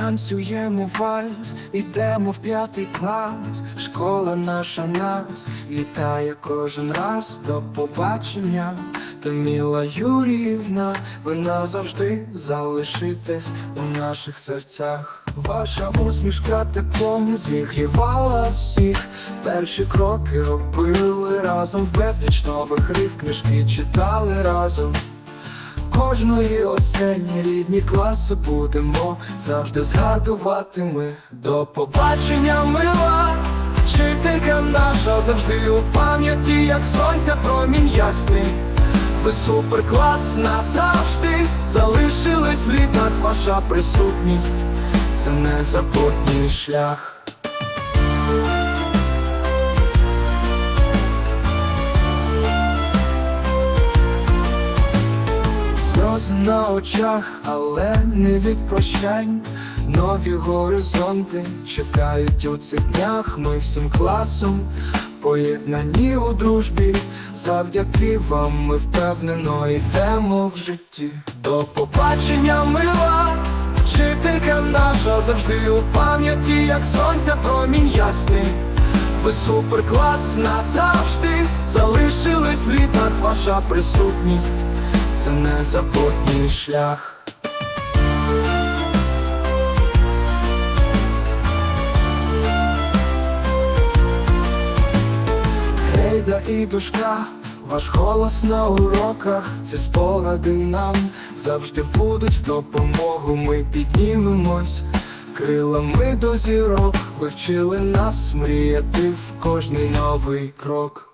Танцюємо вальс, ідемо в п'ятий клас, школа наша нас вітає кожен раз до побачення. Таміла Юріївна, ви назавжди залишитесь у наших серцях. Ваша усмішка теплом зігрівала всіх. Перші кроки робили разом в безліч нових рив, книжки читали разом. Кожної осені рідні класи будемо завжди згадувати ми. До побачення мила, вчителька наша завжди у пам'яті, як сонця промінь ясний. Ви суперклас назавжди залишились в літах ваша присутність. Це незабутній шлях. На очах, але не від прощань. Нові горизонти чекають у цих днях. Ми всім класом поєднані у дружбі. Завдяки вам ми впевнено йдемо в житті. До побачення мила, вчителька наша завжди у пам'яті, як сонця промінь ясний. Ви суперклас назавжди залишились в літах ваша присутність. Це незабутній шлях. Гейда і душка, ваш голос на уроках, ці спогади нам завжди будуть в допомогу. Ми піднімемось крилами до зірок. Ви вчили нас мріяти в кожний новий крок.